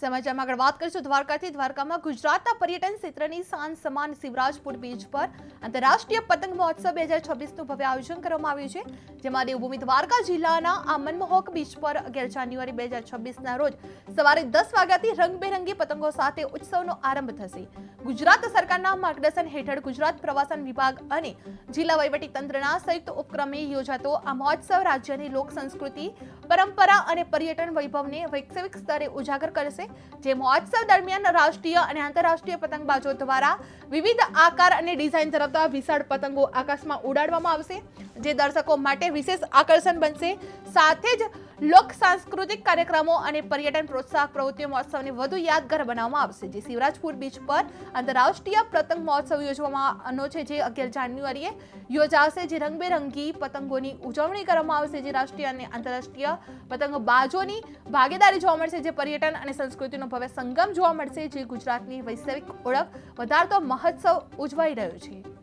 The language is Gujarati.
સમાચારમાં આગળ વાત કરીશું. દ્વારકાથી દ્વારકામાં ગુજરાતના પર્યટન ક્ષેત્રની સાન સમાન શિવરાજપુર બીચ પર આંતરરાષ્ટ્રીય પતંગ મહોત્સવ બે હજાર છવ્વીસનું ભવ્ય આયોજન કરવામાં આવ્યું છે, જેમાં દેવભૂમિ દ્વારકા જિલ્લાના આ મનમોહક બીચ પર અગિયાર જાન્યુઆરી બે હજાર છવ્વીસના રોજ સવારે દસ વાગ્યાથી રંગબેરંગી પતંગો સાથે ઉત્સવનો આરંભ થશે. ગુજરાત સરકારના માર્ગદર્શન હેઠળ ગુજરાત પ્રવાસન વિભાગ અને જિલ્લા તંત્રના સંયુક્ત ઉપક્રમે યોજાતો આ મહોત્સવ રાજ્યની લોક સંસ્કૃતિ, પરંપરા અને પર્યટન વૈભવને વૈશ્વિક સ્તરે ઉજાગર કરશે, જે મહોત્સવ દરમિયાન રાષ્ટ્રીય અને આંતરરાષ્ટ્રીય પતંગબાજો દ્વારા વિવિધ આકાર અને ડિઝાઇન ધરાવતા વિશાળ પતંગો આકાશમાં ઉડાડવામાં આવશે, જે દર્શકો માટે વિશેષ આકર્ષણ બનશે. સાથે જ લોક સાંસ્કૃતિક કાર્યક્રમો અને પર્યટન પ્રોત્સાહક પ્રવૃત્તિઓ મહોત્સવને વધુ યાદગાર બનાવવામાં આવશે, જે શિવરાજપુર બીચ પર આંતરરાષ્ટ્રીય પતંગ મહોત્સવ યોજવામાં છે, જે અગિયાર જાન્યુઆરીએ યોજાશે, જે રંગબેરંગી પતંગોની ઉજવણી કરવામાં આવશે, જે રાષ્ટ્રીય અને આંતરરાષ્ટ્રીય પતંગબાજોની ભાગીદારી જોવા મળશે, જે પર્યટન અને સંસ્કૃતિનો ભવ્ય સંગમ જોવા મળશે, જે ગુજરાતની વૈશ્વિક ઓળખ વધારતો મહોત્સવ ઉજવાઈ રહ્યો છે.